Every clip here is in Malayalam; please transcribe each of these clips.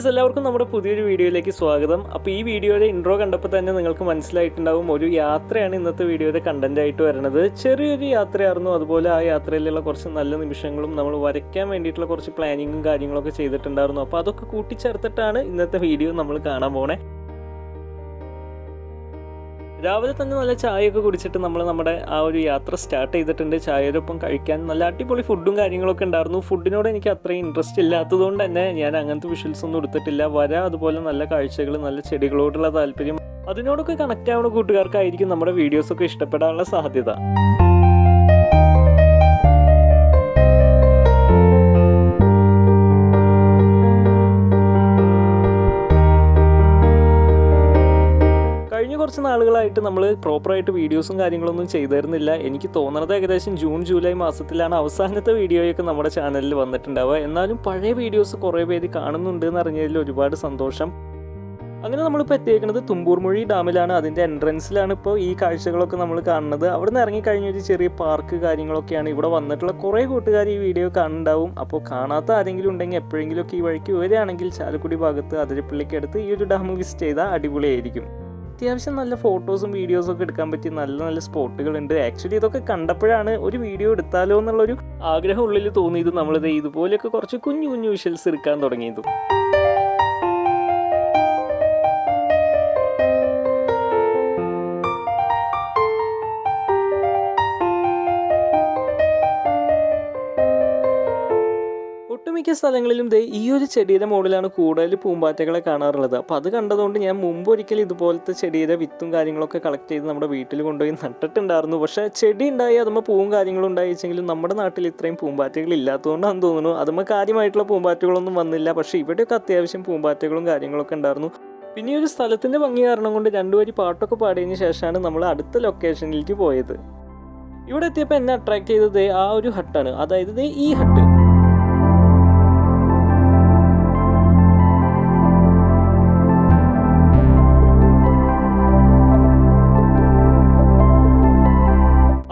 ഫ്രണ്ട്സ് എല്ലാവർക്കും നമ്മുടെ പുതിയൊരു വീഡിയോയിലേക്ക് സ്വാഗതം. അപ്പോൾ ഈ വീഡിയോയുടെ ഇൻട്രോ കണ്ടപ്പോൾ തന്നെ നിങ്ങൾക്ക് മനസ്സിലായിട്ടുണ്ടാവും ഒരു യാത്രയാണ് ഇന്നത്തെ വീഡിയോയുടെ കണ്ടന്റ് ആയിട്ട് വരുന്നത്. ചെറിയൊരു യാത്രയായിരുന്നു. അതുപോലെ ആ യാത്രയിലുള്ള കുറച്ച് നല്ല നിമിഷങ്ങളും നമ്മൾ വരയ്ക്കാൻ വേണ്ടിയിട്ടുള്ള കുറച്ച് പ്ലാനിങ്ങും കാര്യങ്ങളൊക്കെ ചെയ്തിട്ടുണ്ടായിരുന്നു. അപ്പോൾ അതൊക്കെ കൂട്ടിച്ചേർത്തിട്ടാണ് ഇന്നത്തെ വീഡിയോ നമ്മൾ കാണാൻ പോണേ. രാവിലെ തന്നെ നല്ല ചായയൊക്കെ കുടിച്ചിട്ട് നമ്മൾ നമ്മുടെ ആ ഒരു യാത്ര സ്റ്റാർട്ട് ചെയ്തിട്ടുണ്ട്. ചായയോടൊപ്പം കഴിക്കാൻ നല്ല അടിപൊളി ഫുഡും കാര്യങ്ങളൊക്കെ ഉണ്ടായിരുന്നു. ഫുഡിനോട് എനിക്ക് അത്രയും ഇൻട്രസ്റ്റ് ഇല്ലാത്തതുകൊണ്ട് തന്നെ ഞാൻ അങ്ങനത്തെ വിഷ്വൽസ് ഒന്നും എടുത്തിട്ടില്ല. വര അതുപോലെ നല്ല കാഴ്ചകൾ നല്ല ചെടികളോടുള്ള താല്പര്യം. അതിനോടൊക്കെ കണക്റ്റ് ആവുന്ന കൂട്ടുകാർക്കായിരിക്കും നമ്മുടെ വീഡിയോസൊക്കെ ഇഷ്ടപ്പെടാനുള്ള സാധ്യത. കുറച്ച് നാളുകളായിട്ട് നമ്മൾ പ്രോപ്പറായിട്ട് വീഡിയോസും കാര്യങ്ങളൊന്നും ചെയ്തിരുന്നില്ല. എനിക്ക് തോന്നുന്നത് ഏകദേശം ജൂൺ ജൂലൈ മാസത്തിലാണ് അവസാനത്തെ വീഡിയോയൊക്കെ നമ്മുടെ ചാനലിൽ വന്നിട്ടുണ്ടാവുക. എന്നാലും പഴയ വീഡിയോസ് കുറേ പേര് കാണുന്നുണ്ട് എന്ന് അറിഞ്ഞതിൽ ഒരുപാട് സന്തോഷം. അങ്ങനെ നമ്മളിപ്പോൾ എത്തിയേക്കുന്നത് തുമ്പൂർമൊഴി ഡാമിലാണ്. അതിന്റെ എൻട്രൻസിലാണ് ഇപ്പോൾ ഈ കാഴ്ചകളൊക്കെ നമ്മൾ കാണുന്നത്. അവിടെ നിന്ന് ഇറങ്ങിക്കഴിഞ്ഞ ഒരു ചെറിയ പാർക്ക് കാര്യങ്ങളൊക്കെയാണ് ഇവിടെ വന്നിട്ടുള്ള കുറേ കൂട്ടുകാർ ഈ വീഡിയോ കാണുന്നുണ്ടാവും. അപ്പോൾ കാണാത്ത ആരെങ്കിലും ഉണ്ടെങ്കിൽ എപ്പോഴെങ്കിലുമൊക്കെ ഈ വഴിക്ക് വരികയാണെങ്കിൽ ചാലക്കുടി ഭാഗത്ത് അതിരപ്പള്ളിക്ക് അടുത്ത് ഈ ഒരു ഡാം വിസിറ്റ് ചെയ്താൽ അടിപൊളിയായിരിക്കും. അത്യാവശ്യം നല്ല ഫോട്ടോസും വീഡിയോസും ഒക്കെ എടുക്കാൻ പറ്റിയ നല്ല നല്ല സ്പോട്ടുകളുണ്ട്. ആക്ച്വലി ഇതൊക്കെ കണ്ടപ്പോഴാണ് ഒരു വീഡിയോ എടുത്താലോ എന്നുള്ളൊരു ആഗ്രഹം ഉള്ളിൽ തോന്നിയത്. നമ്മളിത് ഇതുപോലെയൊക്കെ കുറച്ച് കുഞ്ഞു കുഞ്ഞു വിഷ്വൽസ് എടുക്കാൻ തുടങ്ങിയതും. ഒട്ടുമിക്ക സ്ഥലങ്ങളിലും ദേ ഈ ഒരു ചെടിയുടെ മുകളിലാണ് കൂടുതൽ പൂമ്പാറ്റകളെ കാണാറുള്ളത്. അപ്പോൾ അത് കണ്ടതുകൊണ്ട് ഞാൻ മുമ്പ് ഒരിക്കലും ഇതുപോലത്തെ ചെടിയുടെ വിത്തും കാര്യങ്ങളൊക്കെ കളക്ട് ചെയ്ത് നമ്മുടെ വീട്ടിൽ കൊണ്ടുപോയി നട്ടിട്ടുണ്ടായിരുന്നു. പക്ഷേ ചെടി ഉണ്ടായി അതുമ്പോൾ പൂവും കാര്യങ്ങളും ഉണ്ടായിച്ചെങ്കിലും നമ്മുടെ നാട്ടിൽ ഇത്രയും പൂമ്പാറ്റകൾ ഇല്ലാത്തതുകൊണ്ടാണെന്ന് തോന്നുന്നു. അതുമ്പോൾ കാര്യമായിട്ടുള്ള പൂമ്പാറ്റകളൊന്നും വന്നില്ല. പക്ഷേ ഇവിടെയൊക്കെ അത്യാവശ്യം പൂമ്പാറ്റകളും കാര്യങ്ങളൊക്കെ ഉണ്ടായിരുന്നു. പിന്നെ ഒരു സ്ഥലത്തിന്റെ ഭംഗി കാരണം കൊണ്ട് രണ്ടുപേരി പാട്ടൊക്കെ പാടിയതിന് ശേഷമാണ് നമ്മൾ അടുത്ത ലൊക്കേഷനിലേക്ക് പോയത്. ഇവിടെ എത്തിയപ്പോൾ എന്നെ അട്രാക്ട് ചെയ്തത് ആ ഒരു ഹട്ടാണ്. അതായത് ഈ ഹട്ട്.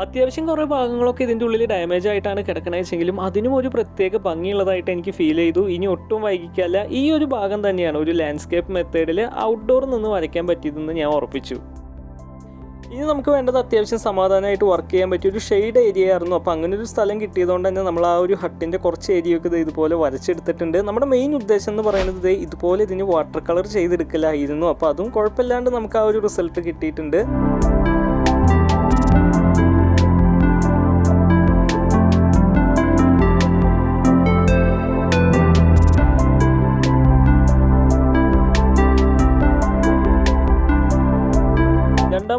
അത്യാവശ്യം കുറേ ഭാഗങ്ങളൊക്കെ ഇതിന്റെ ഉള്ളിൽ ഡാമേജ് ആയിട്ടാണ് കിടക്കണത് വെച്ചെങ്കിലും അതിനും ഒരു പ്രത്യേക ഭംഗിയുള്ളതായിട്ട് എനിക്ക് ഫീൽ ചെയ്തു. ഇനി ഒട്ടും വൈകിക്കല്ല. ഈ ഒരു ഭാഗം തന്നെയാണ് ഒരു ലാൻഡ്സ്കേപ്പ് മെത്തേഡിൽ ഔട്ട്ഡോർ നിന്ന് വരയ്ക്കാൻ പറ്റിയതെന്ന് ഞാൻ ഉറപ്പിച്ചു. ഇനി നമുക്ക് വേണ്ടത് അത്യാവശ്യം സമാധാനമായിട്ട് വർക്ക് ചെയ്യാൻ പറ്റിയ ഒരു ഷെയ്ഡ് ഏരിയ ആയിരുന്നു. അപ്പോൾ അങ്ങനെ ഒരു സ്ഥലം കിട്ടിയതുകൊണ്ട് തന്നെ നമ്മൾ ആ ഒരു ഹട്ടിന്റെ കുറച്ച് ഏരിയയൊക്കെ ഇത് ഇതുപോലെ വരച്ചെടുത്തിട്ടുണ്ട്. നമ്മുടെ മെയിൻ ഉദ്ദേശം എന്ന് പറയുന്നത് ഇതുപോലെ ഇതിന് വാട്ടർ കളർ ചെയ്തെടുക്കലായിരുന്നു. അപ്പോൾ അതും കുഴപ്പമില്ലാണ്ട് നമുക്ക് ആ ഒരു റിസൾട്ട് കിട്ടിയിട്ടുണ്ട്.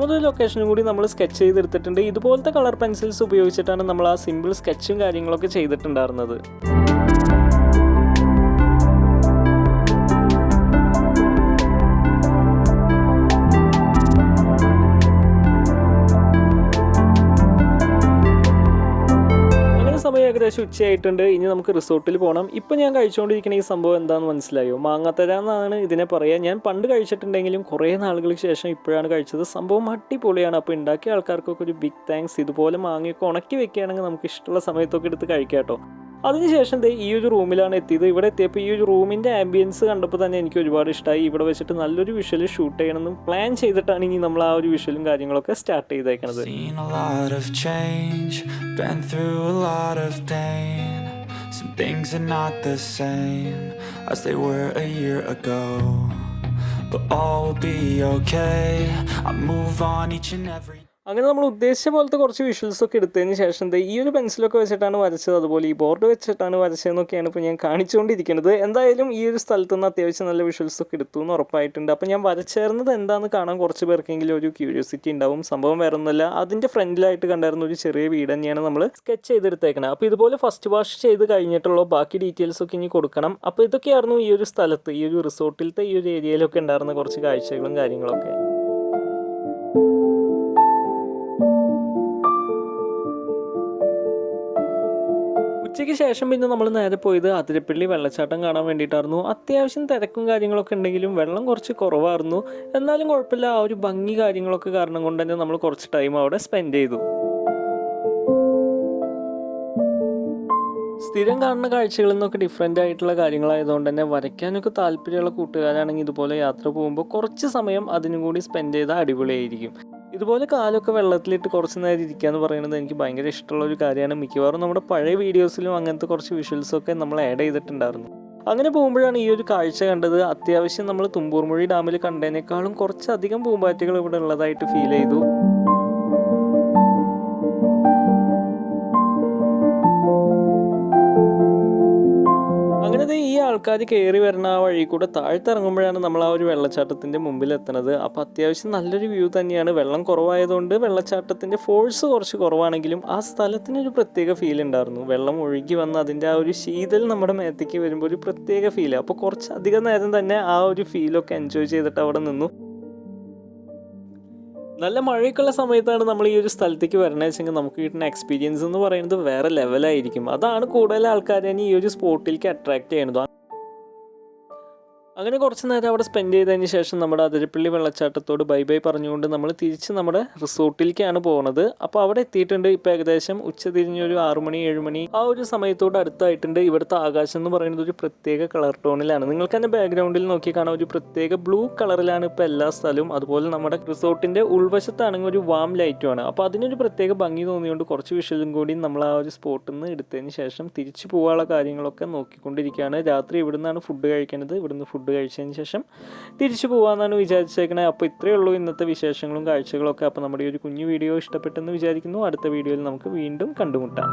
രണ്ടാമതൊരു ലൊക്കേഷനും കൂടി നമ്മൾ സ്കെച്ച് ചെയ്തെടുത്തിട്ടുണ്ട്. ഇതുപോലത്തെ കളർ പെൻസിൽസ് ഉപയോഗിച്ചിട്ടാണ് നമ്മൾ ആ സിമ്പിൾ സ്കെച്ചും കാര്യങ്ങളൊക്കെ ചെയ്തിട്ടുണ്ടായിരുന്നത്. ഏകദേശം ഉച്ചയായിട്ടുണ്ട്. ഇനി നമുക്ക് റിസോർട്ടിൽ പോകണം ഇപ്പം ഞാൻ കഴിച്ചുകൊണ്ടിരിക്കുന്ന ഈ സംഭവം എന്താണെന്ന് മനസ്സിലായോ? മാങ്ങാത്തര എന്നാണ് ഇതിനെ പറയുക ഞാൻ പണ്ട് കഴിച്ചിട്ടുണ്ടെങ്കിലും കുറേ നാളുകൾക്ക് ശേഷം ഇപ്പോഴാണ് കഴിച്ചത്. സംഭവം അടിപൊളിയാണ്. അപ്പോൾ ഉണ്ടാക്കിയ ആൾക്കാർക്കൊക്കെ ഒരു ബിഗ് താങ്ക്സ് ഇതുപോലെ മാങ്ങയൊക്കെ ഉണക്കി വെക്കുകയാണെങ്കിൽ നമുക്ക് ഇഷ്ടമുള്ള സമയത്തൊക്കെ എടുത്ത് കഴിക്കാം കേട്ടോ. അതിനുശേഷം ഈ ഒരു റൂമിലാണ് എത്തിയത് ഇവിടെ എത്തിയപ്പോൾ ഈ ഒരു റൂമിന്റെ ആംബിയൻസ് കണ്ടപ്പോൾ തന്നെ എനിക്ക് ഒരുപാട് ഇഷ്ടമായി ഇവിടെ വെച്ചിട്ട് നല്ലൊരു വിഷ്വൽ ഷൂട്ട് ചെയ്യണമെന്നും പ്ലാൻ ചെയ്തിട്ടാണ് ഇനി നമ്മൾ ആ ഒരു വിഷ്വലും കാര്യങ്ങളൊക്കെ start pain. Some things are not the same as they were a year ago. But all will be okay. I move on each and every അങ്ങനെ നമ്മൾ ഉദ്ദേശിച്ച പോലത്തെ കുറച്ച് വിഷ്വൽസ് ഒക്കെ എടുത്തതിന് ശേഷം ഈ ഒരു പെൻസിലൊക്കെ വെച്ചിട്ടാണ് വരച്ചത്. അതുപോലെ ഈ ബോർഡ് വെച്ചിട്ടാണ് വരച്ചതെന്നൊക്കെയാണ് ഇപ്പോൾ ഞാൻ കാണിച്ചുകൊണ്ടിരിക്കുന്നത്. എന്തായാലും ഈ ഒരു സ്ഥലത്ത് നിന്ന് അത്യാവശ്യം നല്ല വിഷ്വൽസ് ഒക്കെ എടുത്തു എന്ന് ഉറപ്പായിട്ടുണ്ട്. അപ്പോൾ ഞാൻ വരച്ചേർന്നത് എന്താണെന്ന് കാണാൻ കുറച്ച് പേർക്കെങ്കിലും ഒരു ക്യൂരിയോസിറ്റി ഉണ്ടാവും. സംഭവം വേറെ ഒന്നുമല്ല അതിന്റെ ഫ്രണ്ടിലായിട്ട് കണ്ടായിരുന്ന ഒരു ചെറിയ വീട് തന്നെയാണ് നമ്മൾ സ്കെച്ച് ചെയ്തെടുത്തേക്കുന്നത് അപ്പോൾ ഇതുപോലെ ഫസ്റ്റ് വാഷ് ചെയ്ത് കഴിഞ്ഞിട്ടുള്ള ബാക്കി ഡീറ്റെയിൽസ് ഒക്കെ ഇനി കൊടുക്കണം. അപ്പോൾ ഇതൊക്കെയായിരുന്നു ഈ ഒരു സ്ഥലത്ത് ഈ ഒരു റിസോർട്ടിലത്തെ ഈ ഒരു ഏരിയയിലൊക്കെ ഉണ്ടായിരുന്ന കുറച്ച് കാഴ്ചകളും കാര്യങ്ങളൊക്കെ. ഉച്ചയ്ക്ക് ശേഷം പിന്നെ നമ്മൾ നേരെ പോയത് അതിരപ്പള്ളി വെള്ളച്ചാട്ടം കാണാൻ വേണ്ടിയിട്ടായിരുന്നു. അത്യാവശ്യം തിരക്കും കാര്യങ്ങളൊക്കെ ഉണ്ടെങ്കിലും വെള്ളം കുറച്ച് കുറവായിരുന്നു. എന്നാലും കുഴപ്പമില്ല ആ ഒരു ഭംഗി കാര്യങ്ങളൊക്കെ കാരണം കൊണ്ട് തന്നെ നമ്മൾ കുറച്ച് ടൈം അവിടെ സ്പെൻഡ് ചെയ്തു. സ്ഥിരം കാണുന്ന കാഴ്ചകളിൽ നിന്നൊക്കെ ഡിഫറെന്റ് ആയിട്ടുള്ള കാര്യങ്ങളായതുകൊണ്ട് തന്നെ വരയ്ക്കാനൊക്കെ താല്പര്യമുള്ള കൂട്ടുകാരാണെങ്കിൽ ഇതുപോലെ യാത്ര പോകുമ്പോൾ കുറച്ച് സമയം അതിനും കൂടി സ്പെൻഡ് ചെയ്താൽ അടിപൊളിയായിരിക്കും. ഇതുപോലെ കാലൊക്കെ വെള്ളത്തിലിട്ട് കുറച്ച് നേരം ഇരിക്കുക എന്ന് പറയുന്നത് എനിക്ക് ഭയങ്കര ഇഷ്ടമുള്ള ഒരു കാര്യമാണ്. മിക്കവാറും നമ്മുടെ പഴയ വീഡിയോസിലും അങ്ങനത്തെ കുറച്ച് വിഷ്വൽസൊക്കെ നമ്മൾ ആഡ് ചെയ്തിട്ടുണ്ടായിരുന്നു. അങ്ങനെ പോകുമ്പോഴാണ് ഈ ഒരു കാഴ്ച കണ്ടത്. അത്യാവശ്യം നമ്മൾ തുമ്പൂർമുഴി ഡാമിൽ കണ്ടതിനേക്കാളും കുറച്ചധികം പൂമ്പാറ്റകൾ ഇവിടെ ഉള്ളതായിട്ട് ഫീൽ ചെയ്തു. ആൾക്കാർ കയറി വരുന്ന ആ വഴി കൂടെ താഴ്ത്തിറങ്ങുമ്പോഴാണ് നമ്മൾ ആ ഒരു വെള്ളച്ചാട്ടത്തിന്റെ മുമ്പിൽ എത്തുന്നത് അപ്പോൾ അത്യാവശ്യം നല്ലൊരു വ്യൂ തന്നെയാണ്. വെള്ളം കുറവായതുകൊണ്ട് വെള്ളച്ചാട്ടത്തിന്റെ ഫോഴ്സ് കുറച്ച് കുറവാണെങ്കിലും ആ സ്ഥലത്തിനൊരു പ്രത്യേക ഫീൽ ഉണ്ടായിരുന്നു. വെള്ളം ഒഴുകി വന്ന് അതിന്റെ ആ ഒരു ശീതൽ നമ്മുടെ മേത്തേക്ക് വരുമ്പോൾ ഒരു പ്രത്യേക ഫീൽ അപ്പോൾ കുറച്ച് അധികം നേരം തന്നെ ആ ഒരു ഫീലൊക്കെ എൻജോയ് ചെയ്തിട്ട് അവിടെ നിന്നു. നല്ല മഴയൊക്കെയുള്ള സമയത്താണ് നമ്മൾ ഈ ഒരു സ്ഥലത്തേക്ക് വരണേ വെച്ചെങ്കിൽ നമുക്ക് കിട്ടുന്ന എക്സ്പീരിയൻസ് എന്ന് പറയുന്നത് വേറെ ലെവലായിരിക്കും അതാണ് കൂടുതൽ ആൾക്കാരെ ഈ ഒരു സ്പോട്ടിലേക്ക് അട്രാക്ട് ചെയ്യുന്നത്. അങ്ങനെ കുറച്ച് നേരം അവിടെ സ്പെൻഡ് ചെയ്തതിന് ശേഷം നമ്മുടെ അതിരപ്പള്ളി വെള്ളച്ചാട്ടത്തോട് ബൈ ബൈ പറഞ്ഞുകൊണ്ട് നമ്മൾ തിരിച്ച് നമ്മുടെ റിസോർട്ടിലേക്കാണ് പോകുന്നത് അപ്പോൾ അവിടെ എത്തിയിട്ടുണ്ട് ഇപ്പോൾ ഏകദേശം ഉച്ച തിരിഞ്ഞൊരു ഒരു ഏഴുമണി മണി ഏഴ് മണി. ആ ഒരു സമയത്തോട് അടുത്തായിട്ടുണ്ട് ഇവിടുത്തെ ആകാശം എന്ന് പറയുന്നത് ഒരു പ്രത്യേക കളർ ടോണിലാണ് നിങ്ങൾക്ക് തന്നെ ബാക്ക്ഗ്രൗണ്ടിൽ നോക്കി കാണാം. ഒരു പ്രത്യേക ബ്ലൂ കളറിലാണ് ഇപ്പോൾ എല്ലാ സ്ഥലവും. അതുപോലെ നമ്മുടെ റിസോർട്ടിന്റെ ഉൾവശത്താണെങ്കിൽ ഒരു വാം ലൈറ്റുമാണ് അപ്പോൾ അതിനൊരു പ്രത്യേക ഭംഗി തോന്നിയുകൊണ്ട് കുറച്ച് വിഷയം കൂടി നമ്മൾ ആ ഒരു സ്പോട്ടിൽ നിന്ന് എടുത്തതിന് ശേഷം തിരിച്ചു പോകാനുള്ള കാര്യങ്ങളൊക്കെ നോക്കിക്കൊണ്ടിരിക്കുകയാണ്. രാത്രി ഇവിടുന്നാണ് ഫുഡ് കഴിക്കുന്നത് ഇവിടുന്ന് ഫുഡ് കഴിച്ചതിന് ശേഷം തിരിച്ചു പോകാമെന്നാണ് വിചാരിച്ചേക്കണേ. അപ്പോൾ ഇത്രയേ ഉള്ളൂ ഇന്നത്തെ വിശേഷങ്ങളും കാഴ്ചകളൊക്കെ. അപ്പോൾ നമ്മുടെ ഈ ഒരു കുഞ്ഞു വീഡിയോ ഇഷ്ടപ്പെട്ടെന്ന് വിചാരിക്കുന്നു. അടുത്ത വീഡിയോയിൽ നമുക്ക് വീണ്ടും കണ്ടുമുട്ടാം.